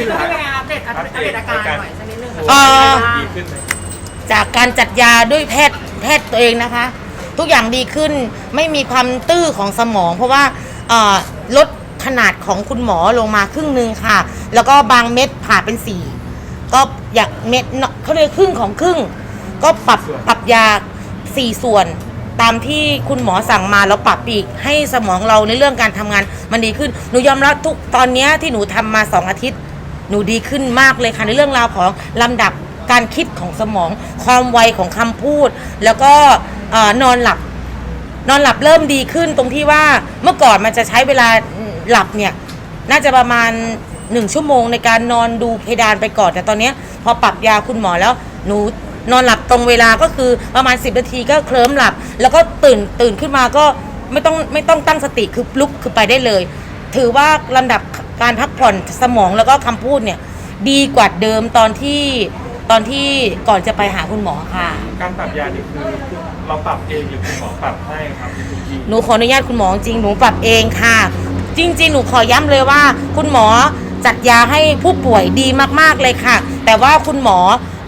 นี้สุดท้ายเป็นไงอัปเดตอัปเดตอาการหน่อยสักนิดนึงเอ่อ ดีขึ้นไหมจากการจัดยาด้วยแพทย์แพทย์ตัวเองนะคะ ทุกอย่างดีขึ้นไม่มีความตื้อของสมอง เพราะว่าเอ่อลดขนาดของคุณหมอลงมาครึ่งหนึ่งค่ะ แล้วก็บางเม็ดผ่าเป็นสี่ก็อยากเม็ดเนอะเขาเรียกครึ่งของครึ่ง ก็ปรับปรับยาสี่ส่วน ตามที่คุณหมอสั่งมาแล้วปรับอีกให้สมองเราในเรื่องการทำงานมันดีขึ้นหนูยอมรับทุกตอนเนี้ยที่หนูทำมาสองอาทิตย์ หนูดีขึ้นมากเลยค่ะ ในเรื่องราวของลำดับการคิดของสมอง ความไวของคำพูด แล้วก็เอ่อนอนหลับ นอนหลับเริ่มดีขึ้นตรงที่ว่าเมื่อก่อนมันจะใช้เวลาหลับเนี่ย น่าจะประมาณหนึ่งชั่วโมงในการนอนดูเพดานไปก่อน แต่ตอนนี้พอปรับยาคุณหมอแล้วหนูนอนหลับตรงเวลาก็คือประมาณ 10 นาทีก็เคลิ้มหลับ แล้วก็ตื่นตื่นขึ้นมาก็ไม่ต้องไม่ต้องตั้งสติคือลุกคือไปได้เลย ถือว่าลำดับ การพักผ่อนสมองแล้วก็คำพูดเนี่ย ดีกว่าเดิมตอนที่ตอนที่ก่อนจะไปหาคุณหมอค่ะ การปรับยานี่คือเราปรับเองหรือคุณหมอปรับให้ครับคุณพี่หนูขออนุญาตคุณหมอจริงหนูปรับเองค่ะ จริง ๆ หนูขอย้ำเลยว่า คุณหมอจัดยาให้ผู้ป่วยดีมากๆเลยค่ะ แต่ว่าคุณหมอ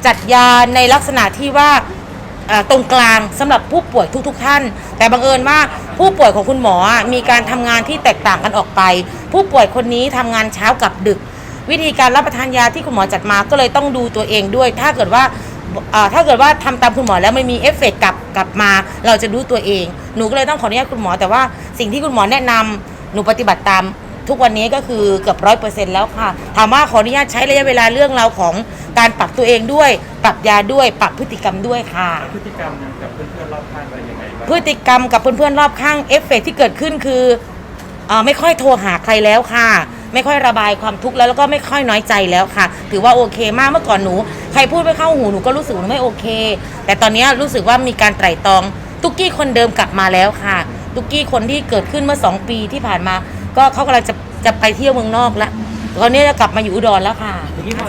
จัดยาในลักษณะที่ว่าเอ่อตรงกลางสำหรับผู้ป่วยทุก ๆ ท่าน แต่บังเอิญว่า ผู้ป่วยของคุณหมอมีการทำงานที่แตกต่างกันออกไป ผู้ป่วยคนนี้ทำงานเช้ากับดึก วิธีการรับประทานยาที่คุณหมอจัดมาก็เลยต้องดูตัวเองด้วย ถ้าเกิดว่าถ้าเกิดว่าทำตามคุณหมอแล้วไม่มีเอฟเฟกต์กลับกลับมา เราจะรู้ตัวเอง หนูก็เลยต้องขออนุญาตคุณหมอแต่ว่าสิ่งที่คุณหมอแนะนำหนูปฏิบัติตาม ทุกวันนี้ก็คือเกือบร้อยเปอร์เซ็นต์แล้วค่ะถามว่าขออนุญาตใช้ระยะเวลาเรื่องราวของการปรับตัวเองด้วย ปรับยาด้วยปรับพฤติกรรมด้วยค่ะพฤติกรรมกับเพื่อนๆรอบข้างเป็นยังไงบ้างพฤติกรรมกับเพื่อนๆรอบข้างเอฟเฟกต์ที่เกิดขึ้นคือเออไม่ค่อยโทรหาใครแล้วค่ะ ไม่ค่อยระบายความทุกข์แล้วแล้วก็ไม่ค่อยน้อยใจแล้วค่ะ ถือว่าโอเคมากเมื่อก่อนหนู ใครพูดไม่เข้าหูหนูก็รู้สึกหนูไม่โอเค แต่ตอนนี้รู้สึกว่ามีการไตร่ตรอง ตุกกี้คนเดิมกลับมาแล้วค่ะ ตุกกี้คนที่เกิดขึ้นเมื่อสองปีที่ผ่านมา ก็เขากำลังจะจะไปเที่ยวเมืองนอกแล้วตอนนี้จะกลับมาอยู่อุดรแล้วค่ะอย่างนี้พอ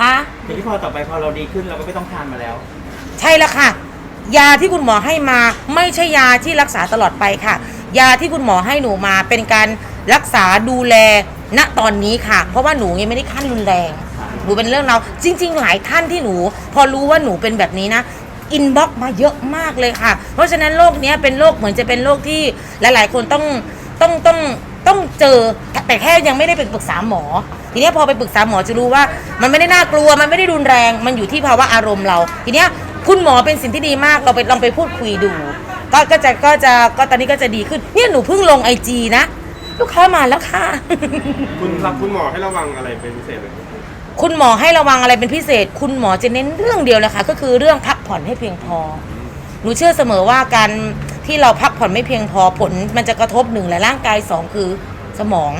ค่ะอย่างนี้พอต่อไปพอเราดีขึ้นเราก็ไม่ต้องทานมาแล้ว ใช่แล้วค่ะ ยาที่คุณหมอให้มาไม่ใช่ยาที่รักษาตลอดไปค่ะ ยาที่คุณหมอให้หนูมาเป็นการรักษาดูแลณตอนนี้ค่ะ เพราะว่าหนูยังไม่ได้ขั้นรุนแรงหนูเป็นเรื่องเราวจริง ๆ หลายท่านที่หนู พอรู้ว่าหนูเป็นแบบนี้นะอินบ็อกมาเยอะมากเลยค่ะ เพราะฉะนั้นโรคเนี้ยเป็นโรคเหมือนจะเป็นโรคที่หลาย ๆ คนต้อง ต้องต้องต้องเจอแต่แค่ยังไม่ได้ไปปรึกษาหมอ ทีเนี้ยพอไปปรึกษาหมอจะรู้ว่า มันไม่ได้น่ากลัวมันไม่ได้รุนแรง มันอยู่ที่ภาวะอารมณ์เรา ทีเนี้ยคุณหมอเป็นสิ่งที่ดีมากเราไปลองไปพูดคุยดู ก็ก็จะก็จะก็ตอนนี้ก็จะดีขึ้นเนี่ยหนูเพิ่งลงไอจีนะ ลูกค้ามาแล้วค่ะ คุณรับคุณหมอให้ระวังอะไรเป็นพิเศษไหมคุณหมอให้ระวังอะไรเป็นพิเศษ คุณหมอจะเน้นเรื่องเดียวเลยค่ะก็คือเรื่องพักผ่อนให้เพียงพอ หนูเชื่อเสมอว่าการ ที่เราพักผ่อนไม่เพียงพอผลมันจะกระทบหนึ่งแหละร่างกายสองคือสมอง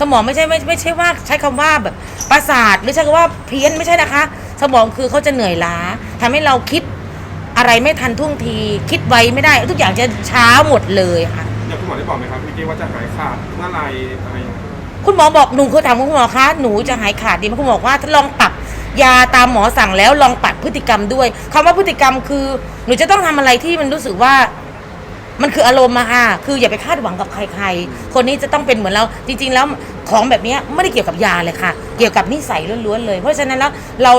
สมองไม่ใช่ไม่ไม่ใช่ว่าใช้คำว่าแบบประสาทหรือใช้คำว่าเพี้ยนไม่ใช่นะคะ สมองคือเขาจะเหนื่อยล้าทำให้เราคิดอะไรไม่ทันท่วงที คิดไวไม่ได้ ทุกอย่างจะช้าหมดเลยค่ะอย่างคุณหมอได้บอกไหมครับเมื่อกี้ว่าจะหายขาดเมื่อไหรอะไรยังไงคุณหมอบอกหนูเคยถามคุณหมอคะหนูจะหายขาดดีไหมคุณหมอบอกว่าถ้าลองปรับยาตามหมอสั่งแล้วลองปรับพฤติกรรมด้วยคำว่าพฤติกรรมคือ หนูจะต้องทำอะไรที่มันรู้สึกว่า มันคืออารมณ์อะค่ะ คืออย่าไปคาดหวังกับใครๆ คนนี้จะต้องเป็นเหมือนเรา จริง ๆ แล้วของแบบเนี้ยไม่ได้เกี่ยวกับยาเลยค่ะ เกี่ยวกับนิสัยล้วนๆเลย เพราะฉะนั้นแล้วเรา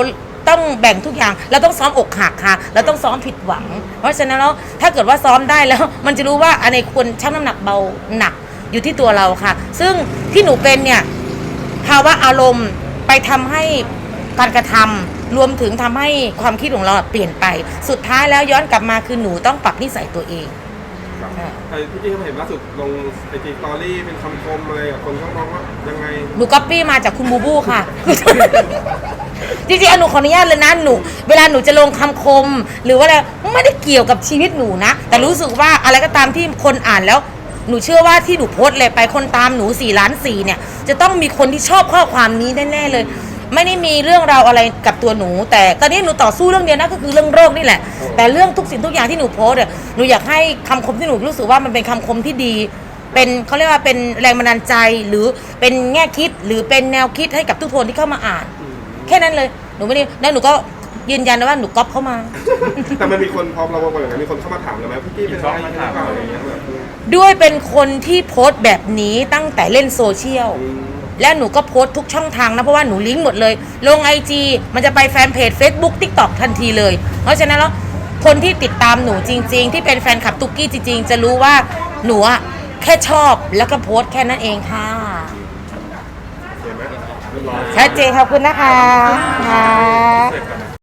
ต้องแบ่งทุกอย่าง เราต้องซ้อมอกหักค่ะ เราต้องซ้อมผิดหวัง เพราะฉะนั้นแล้วถ้าเกิดว่าซ้อมได้แล้ว มันจะรู้ว่าอันไหนควรชั่งน้ำหนักเบาหนักอยู่ที่ตัวเราค่ะ ซึ่งที่หนูเป็นเนี่ยภาวะอารมณ์ไปทำให้การกระทำรวมถึงทำให้ความคิดของเราเปลี่ยนไป สุดท้ายแล้วย้อนกลับมาคือหนูต้องปรับนิสัยตัวเอง แต่พี่ที่เขาเห็นล่าสุดลงไอจีสตอรี่เป็นคำคมอะไรกับคนเขามองว่ายังไงหนูก๊อปปี้มาจากคุณบูบูค่ะ จริงๆอะหนูขออนุญาตเลยนะหนู เวลาหนูจะลงคำคม หรือว่าอะไรไม่ได้เกี่ยวกับชีวิตหนูนะ แต่รู้สึกว่าอะไรก็ตามที่คนอ่านแล้ว หนูเชื่อว่าที่หนูโพสต์เลยไปคนตามหนู4ล้านสี่เนี่ย จะต้องมีคนที่ชอบข้อความนี้แน่ๆเลย ไม่ได้มีเรื่องราวอะไรกับตัวหนู แต่ตอนนี้หนูต่อสู้เรื่องเดียวนะก็คือเรื่องโรคนี่แหละ แต่เรื่องทุกสิ่งทุกอย่างที่หนูโพสต์อะหนูอยากให้คำคมที่หนูรู้สึกว่ามันเป็นคำคมที่ดี เป็นเขาเรียกว่าเป็นแรงบันดาลใจหรือเป็นแง่คิดหรือเป็นแนวคิดให้กับทุกคนที่เข้ามาอ่าน แค่นั้นเลยหนูไม่ได้แล้วหนูก็ยืนยันนะว่าหนูก๊อปเข้ามา แต่มันมีคนพอเราบอกอย่างนั้นมีคนเข้ามาถามเราไหมพี่ที่เป็นอะไรหรือเปล่าอะไรอย่างเงี้ยแบบด้วยเป็นคนที่โพสต์แบบนี้ตั้งแต่เล่นโซเชียล อืม แล้วหนูก็โพสต์ทุกช่องทางนะเพราะว่าหนูลิงก์หมดเลย ลงไอจีมันจะไปแฟนเพจ Facebook TikTok ทันทีเลย เพราะฉะนั้นแล้วคนที่ติดตามหนูจริง ๆ ที่เป็นแฟนคลับตุ๊กกี้จริง ๆ จะรู้ว่าหนูอะแค่ชอบแล้วก็โพสต์แค่นั้นเองค่ะเห็นไหมเรียบร้อยชัดเจนขอบคุณนะคะ